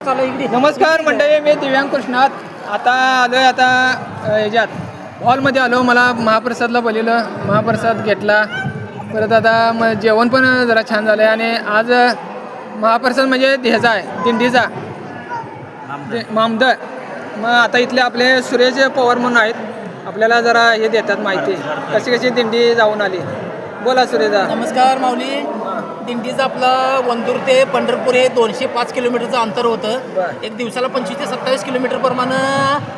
चालू इकडे. नमस्कार मंडळी मी दिव्यांग कृष्णात. आता आलोय आता अ, ह्याच्यात हॉलमध्ये आलो मला महाप्रसादला बोलिलं महाप्रसाद घेतला. परत आता मग जेवण पण जरा छान झालं आहे आणि आज महाप्रसाद म्हणजे ह्याचा आहे दिंडीचा. मामदर मग आता इथले आपले सुरेश पवार म्हणून आहेत. आपल्याला जरा हे देतात माहिती. कशी कशी दिंडी जाऊन आली? बोला सुरेशदा नमस्कार माऊली. दिंडीचं आपलं वंदूर ते पंढरपूर हे दोनशे पाच किलोमीटरचं अंतर होतं. एक दिवसाला पंचवीस ते सत्तावीस किलोमीटर प्रमाणे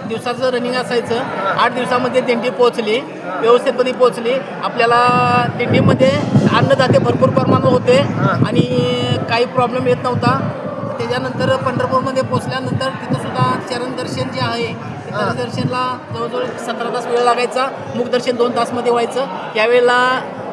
दिवसाचं रनिंग असायचं. आठ दिवसामध्ये दिंडी पोहोचली. व्यवस्थितपणे पोहोचली. आपल्याला दिंडीमध्ये अन्नदाते भरपूर प्रमाणात होते. आणि काही प्रॉब्लेम येत नव्हता. त्याच्यानंतर पंढरपूरमध्ये पोहोचल्यानंतर तिथं सुद्धा चरण दर्शन जे आहे. दर्शनला जवळजवळ सतरा तास वेळ लागायचा. मुखदर्शन दोन तासमध्ये व्हायचं. यावेळेला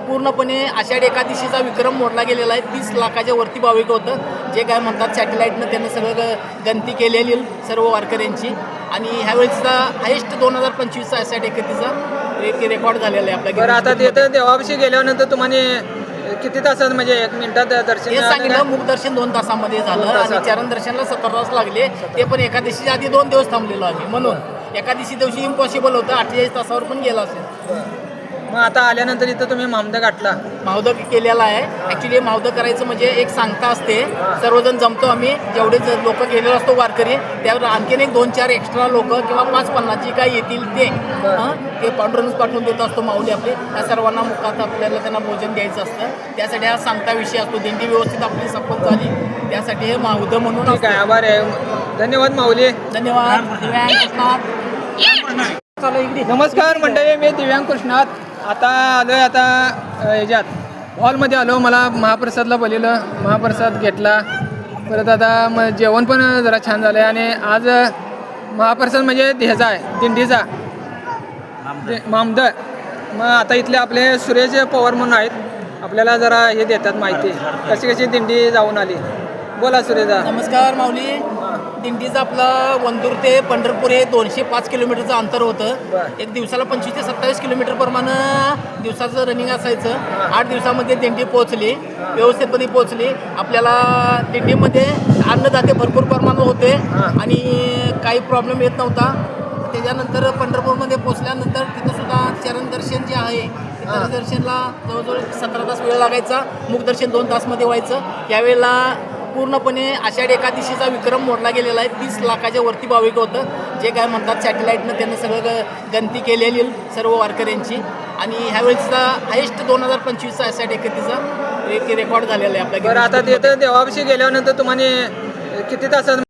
पूर्णपणे आषाढी एकादशीचा विक्रम मोडला गेलेला आहे. तीस लाखाच्या वरती भाविक होतं. जे काय म्हणतात सॅटेलाईटनं त्यांनी सगळं गणती केलेली सर्व वारकऱ्यांची. आणि ह्यावेळेचा हायेस्ट दोन हजार पंचवीसचा आषाढी एकादशीचा एक रेकॉर्ड झालेला आहे आपल्या आता तिथं देवापाशी गेल्यानंतर तुम्हाला किती तासात म्हणजे एक मिनिटात दर्शन हे सांगितलं का? मुखदर्शन दोन तासामध्ये झालं. आणि चरण दर्शनला सतरा तास लागले. ते पण एकादशीच्या आधी दोन दिवस थांबलेलो आम्ही. म्हणून एकादशी दिवशी इम्पॉसिबल होतं. अठ्ठेचाळीस तासावर पण गेला असेल. मग आता आल्यानंतर इथं तुम्ही मामदा गाठला. मावदक केलेला आहे. ॲक्च्युली मावदक करायचं म्हणजे एक सांगता असते. सर्वजण जमतो आम्ही. जेवढे लोक गेलेलो असतो वारकरी त्यावर आणखीन एक दोन चार एक्स्ट्रा लोक किंवा पाच पन्नास जे काही येतील ते हं, ते पांडुरंग पाठवून देत असतो माऊली आपले. त्या सर्वांना मुखात आपल्याला त्यांना भोजन द्यायचं असतं. त्यासाठी हा सांगता विषय असतो. दिंडी व्यवस्थित आपली सफल झाली. त्यासाठी हे मावद म्हणून ठीक आहे असतं. आभार आहे. धन्यवाद माऊली. धन्यवाद. दिव्यांग कृष्णात. नमस्कार मंडळी मी दिव्यांग कृष्णात. आता आलोय आता ह्याच्यात. हॉलमध्ये आलो मला महाप्रसादला बोलिलं महाप्रसाद घेतला. परत आता मग जेवण पण जरा छान झालं आहे आणि आज महाप्रसाद म्हणजे ह्याचा आहे दिंडीचा. दि- मग आता इथले आपले सुरेश पवार म्हणून आहेत. आपल्याला जरा हे देतात माहिती. कशी कशी दिंडी जाऊन आली? बोला सुरेशदा नमस्कार माऊली. दिंडीचं आपलं वंदूर ते पंढरपूर हे दोनशे पाच किलोमीटरचं अंतर होतं. एक दिवसाला पंचवीस ते सत्तावीस किलोमीटर प्रमाणे दिवसाचं रनिंग असायचं. आठ दिवसामध्ये दिंडी पोहोचली. व्यवस्थितपणे पोहोचली. आपल्याला दिंडीमध्ये अन्नदाते भरपूर प्रमाणात होते. आणि काही प्रॉब्लेम येत नव्हता. त्याच्यानंतर पंढरपूरमध्ये पोहोचल्यानंतर तिथं सुद्धा चरण दर्शन जे आहे दर्शनला जवळजवळ सतरा तास वेळ लागायचा. मुखदर्शन दोन तासमध्ये व्हायचं. यावेळेला पूर्णपणे आषाढी एकादशीचा विक्रम मोडला गेलेला आहे. तीस लाखाच्या वरती भाविक होतं. जे काय म्हणतात सॅटेलाईटनं त्यांनी सगळं गणती केलेली सर्व वारकऱ्यांची. आणि ह्यावेळेचा हायेस्ट दोन हजार पंचवीसचा आषाढी एकादशीचा एक रेकॉर्ड झालेला आहे आपल्या आता तिथं देवापाशी गेल्यानंतर तुम्हाला किती तासात